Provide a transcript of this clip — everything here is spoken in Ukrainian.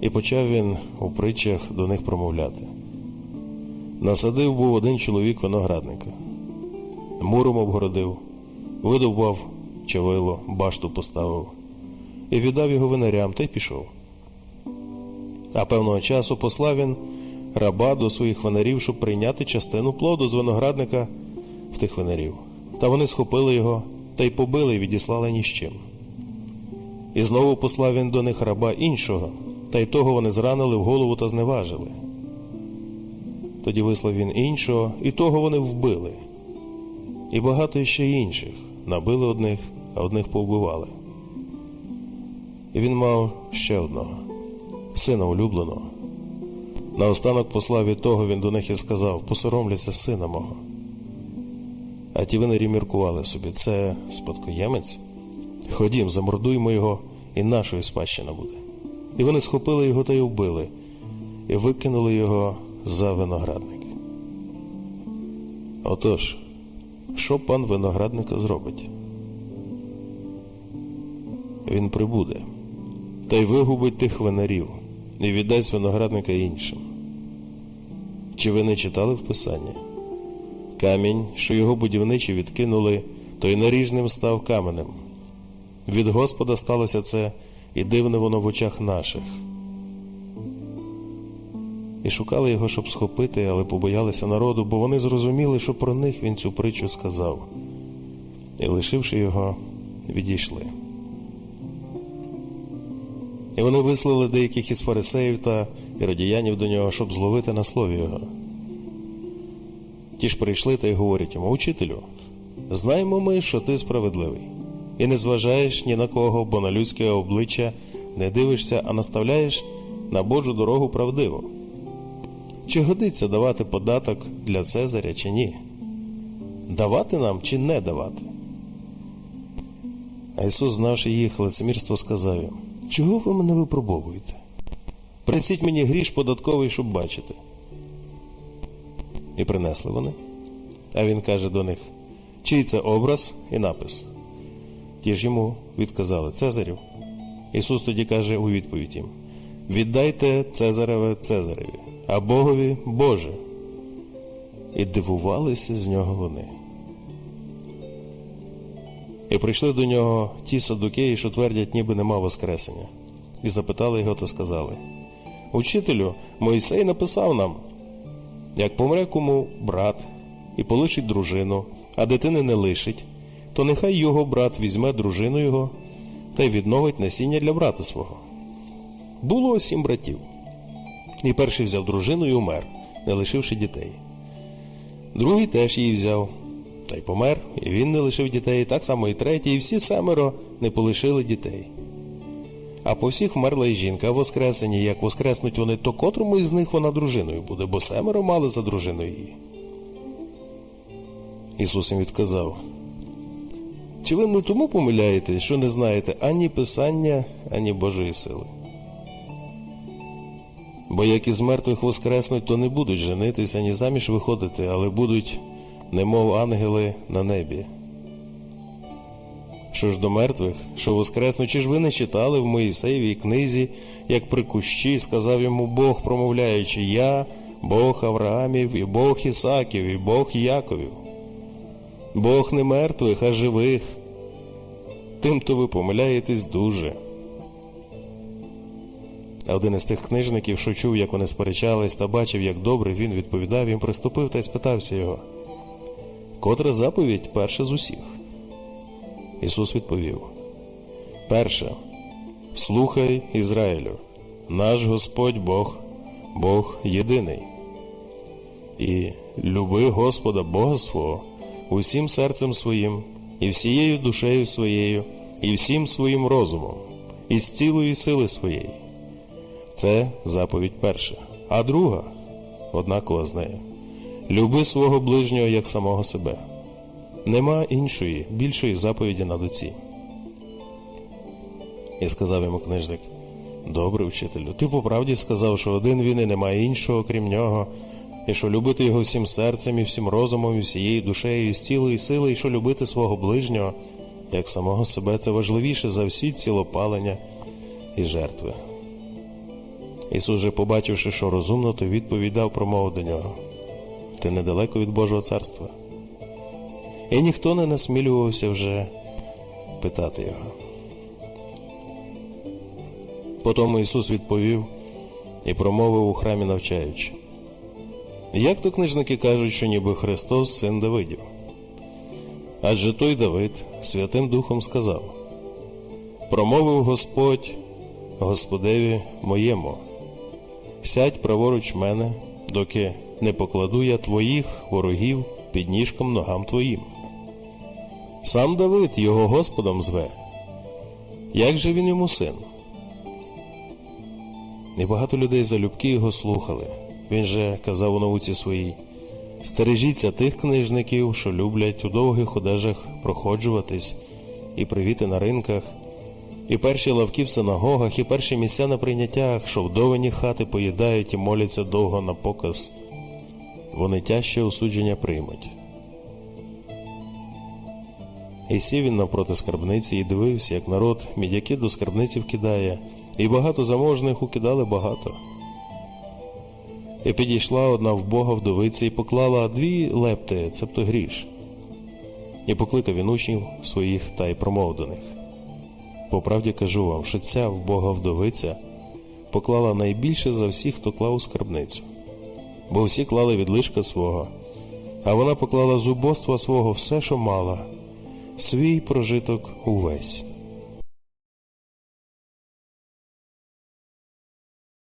І почав він у притчах до них промовляти. Насадив був один чоловік виноградника, муром обгородив, видовбав чавило, башту поставив і віддав його винарям та й пішов. А певного часу послав він раба до своїх винарів, щоб прийняти частину плоду з виноградника в тих винарів. Та вони схопили його та й побили і відіслали ні з чим. І знову послав він до них раба іншого, та й того вони зранили в голову та зневажили. Тоді вислав він іншого, і того вони вбили. І багато ще інших набили одних, а одних повбивали. І він мав ще одного, сина улюбленого. Наостанок послав від того він до них і сказав: посоромляться сина мого. А ті винарі міркували собі, це спадкоємець. Ходім, замордуймо його, і нашою спадщина буде. І вони схопили його та й вбили, і викинули його за виноградник. Отож, що пан виноградника зробить? Він прибуде, та й вигубить тих винарів і віддасть виноградника іншим. Чи ви не читали в Писанні? Камінь, що його будівничі відкинули, той наріжним став каменем. Від Господа сталося це, і дивне воно в очах наших. І шукали його, щоб схопити, але побоялися народу, бо вони зрозуміли, що про них він цю притчу сказав. І, лишивши його, відійшли. І вони вислали деяких із фарисеїв та іродіянів до нього, щоб зловити на слові його. Ті ж прийшли та й говорять йому, учителю, знаємо ми, що ти справедливий, і не зважаєш ні на кого, бо на людське обличчя не дивишся, а наставляєш на Божу дорогу правдиво. Чи годиться давати податок для Цезаря, чи ні? Давати нам чи не давати? А Ісус, знавши їх лицемірство, сказав їм, чого ви мене випробовуєте? Принесіть мені гріш податковий, щоб бачити. І принесли вони. А він каже до них: чий це образ і напис? Ті ж йому відказали Цезарів. Ісус тоді каже у відповідь їм: Віддайте Цезареве Цезареві, а Богові Боже. І дивувалися з нього вони. І прийшли до нього ті садукеї, що твердять, ніби нема Воскресення, і запитали його та сказали: Учителю, Мойсей написав нам, як помре кому брат і полишить дружину, а дитини не лишить, то нехай його брат візьме дружину його та й відновить насіння для брата свого. Було сім братів. І перший взяв дружину і умер, не лишивши дітей. Другий теж її взяв, та й помер, і він не лишив дітей, так само і третій, і всі семеро не полишили дітей. А по всіх вмерла і жінка, а воскресені, як воскреснуть вони, то котрому із них вона дружиною буде, бо семеро мали за дружиною її. Ісус їм відказав. Чи ви не тому помиляєтесь, що не знаєте ані Писання, ані Божої сили? Бо як із мертвих воскреснуть, то не будуть женитися, ані заміж виходити, але будуть, немов ангели на небі. Що ж до мертвих, що воскреснуть, чи ж ви не читали в Моїсеєвій книзі, як при кущі сказав йому Бог, промовляючи, Я, Бог Авраамів, і Бог Ісаків, і Бог Яковів. Бог не мертвих, а живих. Тим-то ви помиляєтесь дуже. Один із тих книжників, що чув, як вони сперечались, та бачив, як добре він відповідав, їм приступив та й спитався його. Котра заповідь перша з усіх? Ісус відповів: Перше, слухай Ізраїлю, наш Господь Бог, Бог єдиний. І люби Господа Бога свого усім серцем своїм, і всією душею своєю, і всім своїм розумом, і з цілої сили своєї. Це заповідь перша, а друга однакова з нею. Люби свого ближнього як самого себе. Нема іншої, більшої заповіді на доці. І сказав йому книжник: Добре, вчителю, ти по правді сказав, що один він і немає іншого, крім нього, і що любити його всім серцем, і всім розумом, і всією душею, і з цілої сили, і що любити свого ближнього, як самого себе, це важливіше за всі цілопалення і жертви. Ісус же, побачивши, що розумно, то відповідав промовив до нього. Ти недалеко від Божого царства. І ніхто не насмілювався вже питати його. Потому Ісус відповів і промовив у храмі навчаючи. Як то книжники кажуть, що ніби Христос син Давидів? Адже той Давид Святим Духом сказав: Промовив Господь Господеві моєму, сядь праворуч мене, доки не покладу я твоїх ворогів під ніжком ногам твоїм. Сам Давид його Господом зве. Як же він йому син? І багато людей залюбки його слухали. Він же казав у науці своїй: Стережіться тих книжників, що люблять у довгих одежах проходжуватись, і привіти на ринках, і перші лавки в синагогах, і перші місця на прийняттях, що вдовині хати поїдають і моляться довго на показ. Вони тяжче осудження приймуть. І сів він навпроти скарбниці і дивився, як народ мідяки до скарбниці вкидає, і багато заможних укидали багато. І підійшла одна вбога вдовиця і поклала дві лепти, цебто гріш. І покликав він учнів своїх та й промов до них. По правді кажу вам, що ця вбога вдовиця поклала найбільше за всіх, хто клав у скарбницю, бо всі клали від лишка свого, а вона поклала з убоства свого все, що мала, свій прожиток увесь.